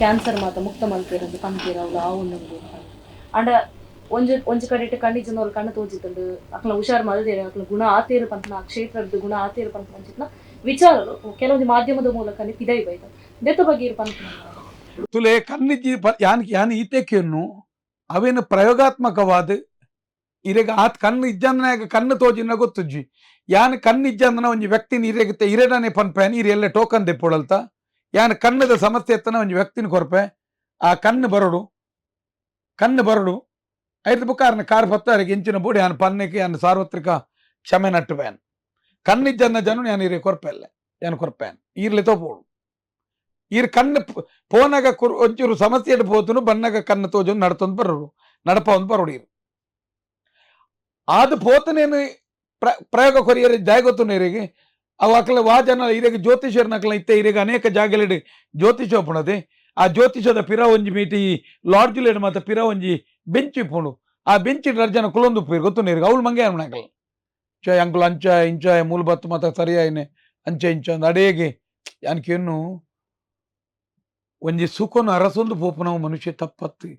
Cancer ಮಾತ ಮುಕ್ತ ಮಲ್ತಿರೋದು ಪಂತಿರವ್ಲು ಆ ಒಂದು ಅಂಡ ಒಂಜಿ ಒಂಜಿ ಇಟ್ಟು ಕಣ್ಣಿಜನ ಅವ್ರು ಕಣ್ಣು ತೋಜಿತ್ತಂಡು. ಅಕ್ಲ ಹುಷಾರ್ ಮಾಡಿದ್ರೆ ಅಕ್ಲ ಗುಣ ಆತೇರು ಪಂತನ ಆ ಕ್ಷೇತ್ರದ ಗುಣ ಆತೇರು ಪಂತ ಅಂಚಿತ್ನ ವಿಚಾರ ಕೆಲವೊಂದು ಮಾಧ್ಯಮದ ಮೂಲಕ ಪಿದೈ ಬೈತ ದೆತ್ತ ಬಗ್ಗೆ ಇರು ಪಂಪನ ತುಲೆ, ಕಣ್ಣಿಜ್ಜಿ ಯಾನ್ ಯಾನ್ ಈತೆಕೆಯನ್ನು ಅವೇನು ಪ್ರಯೋಗಾತ್ಮಕವಾದ. ಇರೆಗ ಆತ್ ಕಣ್ಣು ಇಜ್ಜಂದನಾಗ ಕಣ್ಣು ತೋಜಿನ ಗೊತ್ತುಜ್ಜಿ. ಯಾನ್ ಕಣ್ಣು ಇಜ್ಜಂದನ ಒಂಜಿ ವ್ಯಕ್ತಿನ ಇರೆಗತ್ತೆ ಇರೆಡನೆ ಪನ್ಪೇನ್ ಇರಿ ಎಲ್ಲ ಟೋಕನ್ ದೆಪ್ಪೊಳಲ್ತ. ಯಾನ್ ಕಣ್ಣದ ಸಮಸ್ಯೆ ಎತ್ತನ ಒಂಜಿ ವ್ಯಕ್ತಿನ ಕೊರಪೆ ಆ ಕಣ್ಣು ಬರಡು ಕಣ್ಣು ಬರಡು ಐತ ಬುಕ್ಕಾರನ ಕಾರ್ ಪತ್ತಾರಿಗೆ ಇಂಚಿನ ಬೂಡಿ ಯಾನ್ ಪನ್ನಕ್ಕೆ ಯಾನ್ ಸಾರ್ವತ್ರಿಕ ಕ್ಷಮೆ ನಟ್ಟುವೆನ್ ಕಣ್ಣಿದ್ದನ್ನ ಜನನು ಯಾನ್ ಇರೇ ಕೊರಪೆಲ್ಲ ಯಾನ್ ಕೊರಪೆನ್ ಈರ್ಲೆ ತೋಪೋಡು ಈರ್ ಕಣ್ಣು ಪೋನಾಗ ಕುರು ಒಂಚೂರು ಸಮಸ್ಯೆ ಇಟ್ಟು ಪೋತನು ಬಣ್ಣಗ ಕಣ್ಣು ತೋಜನು ನಡತೊಂದು ಬರೋರು ನಡಪ ಒಂದು ಬರೋಡು ಇರು ಅದು ಪೋತನೇನು ಪ್ರಯೋಗ ಕೊರಿಯರ್ ದಯಗೊತ್ತು ನೀರಿಗೆ ಅವು ಅಕ್ಲ ವಾ ಜನ ಇರೆಗೆ ಜ್ಯೋತಿಷರ್ನ ಅಕ್ಲ ಇತ್ತೆ ಇರೆಗೆ ಅನೇಕ ಜಾಗಲಿಡ್ ಜ್ಯೋತಿಷ ಒಪ್ಪುಣದೆ ಆ ಜ್ಯೋತಿಷದ ಪಿರ ಒಂಜಿ ಮೀಟಿ ಲಾಡ್ಜ್ಲೇಡ್ ಮಾತ ಪಿರ ಒಂಜಿ ಬೆಂಚ್ ಇಪ್ಪುಂಡು ಆ ಬೆಂಚ್ ಜನ ಕುಲೊಂದು ಉಪ್ಪು ಗೊತ್ತು ನೀರಿಗೆ ಅವಳು ಮಂಗೆ ಅನ್ಮಣಕಲ್ ಚ ಅಂಕಲ್ ಅಂಚ ಇಂಚ ಮೂಲ ಬತ್ತು ಮಾತ ಸರಿಯಾಯಿನೆ ಅಂಚ ಇಂಚ ಅಂದ್ ಅಡೇಗೆ ಯಾನ್ಕೇನು ಒಂಜಿ ಸುಖನು ಅರಸೊಂದು ಪೋಪುನವು ಮನುಷ್ಯ ತಪ್ಪತ್ತು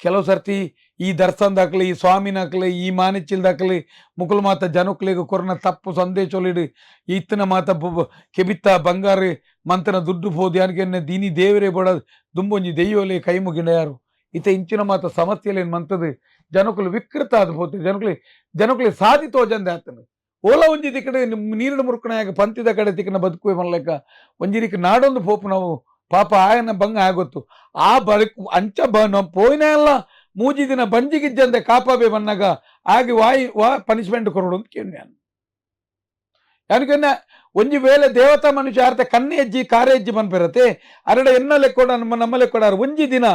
ಕೆಲವು ಸರ್ತಿ ಈ ದರ್ಶನ್ದಾಗ್ಲಿ ಈ ಸ್ವಾಮಿನಾಗ್ಲಿ ಈ ಮಾನಿಚಿಲ್ದಾಗ್ಲಿ ಮುಕುಲ್ ಮಾತ ಜನಕ್ಲಿಗೆ ಕೊರನ ತಪ್ಪು ಸಂದೇಶ ಸಂದೇಶಲಿಡು ಈತನ ಮಾತ ಕೆಬಿತ್ತ, ಬಂಗಾರ, ಮಂತನ ದುಡ್ಡು ಹೋದ್ ಯಾನಿಗೆನ್ನೆ ದೀನಿ ದೇವರೇ ಬಡ, ದುಂಬೊಂಜಿ ದೆಯ್ಯೋಲೆ ಕೈ ಮುಗಿನ ಯಾರು? ಈತ ಇಂಚಿನ ಮಾತ ಸಮಸ್ಯೆಲೇನು ಮಂತದು? ಜನಕುಲು ವಿಕೃತ ಅದು ಹೋತು ಜನಕುಲಿ ಸಾದಿ ಸಾಧಿ ತೋಜಂದೆ ಆತನು. ಓಲ ಒಂಜಿ ದಿಕ್ಕಡೆ ನೀರಿನ ಮುರುಕಣೆಯಾಗ ಪಂತಿದ ಕಡೆ ತಿಕ್ಕನ ಬದುಕುವೆ ಮನಲೆಕ್ಕ ಒಂಜಿ ನಾಡೊಂದು ಪೋಪು ನಾವು ಪಾಪ ಆಯನ ಬಂಗ ಆಗೊತ್ತು. ಆ ಬಳಿಕ ಅಂಚ ಬ ನಾವು ಪೋಯಿನ ಎಲ್ಲ ಮೂಜಿ ದಿನ ಬಂಜಿಗಿಜ್ಜಂದೆ ಕಾಪಾಬೆ ಬನ್ನಾಗ ಆಗಿ ವಾಯ್, ವಾ ಪನಿಷ್ಮೆಂಟ್ ಕೊರೋಡು ಅಂತ ಕೇಳಿ ನಾನು. ಯಾನಕನ್ನ ಒಂಜಿ ವೇಳೆ ದೇವತಾ ಮನುಷ್ಯ ಆರ್ತೆ ಕಣ್ಣೆ ಹೆಜ್ಜಿ, ಕಾರೆ ಹೆಜ್ಜಿ ಬಂದ್ಬಿರತ್ತೆ ಅರಡ ಎನ್ನಲೆ ಕೊಡ, ನಮ್ಮ, ನಮ್ಮಲ್ಲೇ ಕೊಡಾರ. ಒಂಜಿ ದಿನ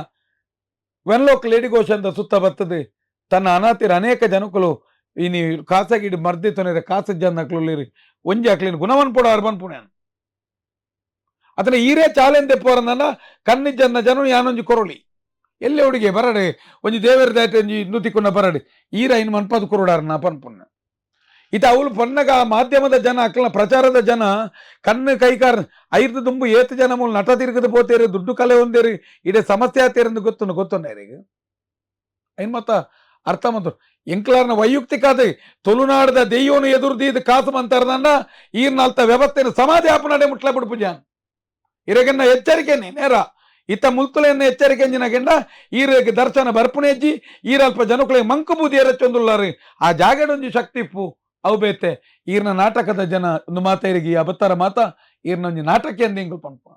ವೆನ್ಲೋಕ್ ಲೇಡಿ ಘೋಷ ಅಂತ ಸುತ್ತ ಬರ್ತದೆ. ತನ್ನ ಅನಾಥಿರ ಅನೇಕ ಜನಕುಲು ಇನಿ ಖಾಸಗಿ ಮರ್ದಿತೊನೆರೆ ಕಾಸ ಜನ್ನಕ್ಲು ಒಂಜಿ ಅಕ್ಲಿನ ಗುಣವನ್ ಅರ್ಬನ್ ಬಂದ್ಪುಣ್ಯಾನ ಅದನ್ನ ಈರೇ ಚಾಲೆಂಜ್ ಪೋರನನ್ನ ಕಣ್ಣಿಜ್ಜನ್ನ ಜನ ಯಾನೊಂಜಿ ಕೊರೊಳಿ ಎಲ್ಲಿ ಹುಡುಗಿ ಬರಡೆ ಒಂಜಿ ದೇವರ ದಾಟಿ ಒಂಜಿ ನುತಿಕುನ್ನ ಬರಡೆ ಈರ ಇನ್ನು ಮನ್ಪದು ಕುರುಡಾರನ ಪನ್ಪುಣ್ಣ ಇತ ಅವಳು ಪನ್ನಗ ಮಾಧ್ಯಮದ ಜನ ಅಕ್ಲ ಪ್ರಚಾರದ ಜನ ಕಣ್ಣು ಕೈಕಾರ್ ಐದು ದುಂಬು ಏತು ಜನ ಮೂಲ ನಟ ತಿರುಗದು ಪೋತೇರಿ ದುಡ್ಡು ಕಲೆ ಹೊಂದೇರಿ ಇಡೇ ಸಮಸ್ಯೆ ಆತೇರೆಂದು ಗೊತ್ತು ಗೊತ್ತೊಂಡೇರಿಗೆ ಐನ್ ಮತ್ತ ಅರ್ಥ ಮತ್ತು ಎಂಕ್ಲಾರ್ನ ವೈಯಕ್ತಿಕಾದ ತುಳುನಾಡದ ದೆಯ್ಯೋನು ಎದುರುದೀದ ಕಾಸು ಮಂತಾರದನ್ನ ಈರ್ನಲ್ತ ವ್ಯವಸ್ಥೆನ ಸಮಾಧಿ ಆಪನಡೆ ಮುಟ್ಲ ಬಿಡು ಪೂಜಾನ್ ಇರಗನ್ನ ಎಚ್ಚರಿಕೆನೆ ನೇರ ಇತ್ತ ಮುಲ್ಕುಲೆಯನ್ನು ಎಚ್ಚರಿಕೆ ಎಂಜಿನಗೆಂಡ ಈರಿಗೆ ದರ್ಶನ ಬರ್ಪುಣೆಜ್ಜಿ ಈರಲ್ಪ ಜನಕುಲೆ ಮಂಕು ಬೂದಿ ಎರಚೊಂದುಲ್ಲಾರಿ ಆ ಜಾಗಡೊಂಜಿ ಶಕ್ತಿ ಇಪ್ಪು ಅವು ಬೇತೆ. ಈರ್ನ ನಾಟಕದ ಜನ, ಒಂದು ಮಾತೇರಿಗೆ ಅಬತ್ತಾರ ಮಾತ, ಈರ್ನೊಂಜಿ ನಾಟಕ ಎಂದು ಪಂಪ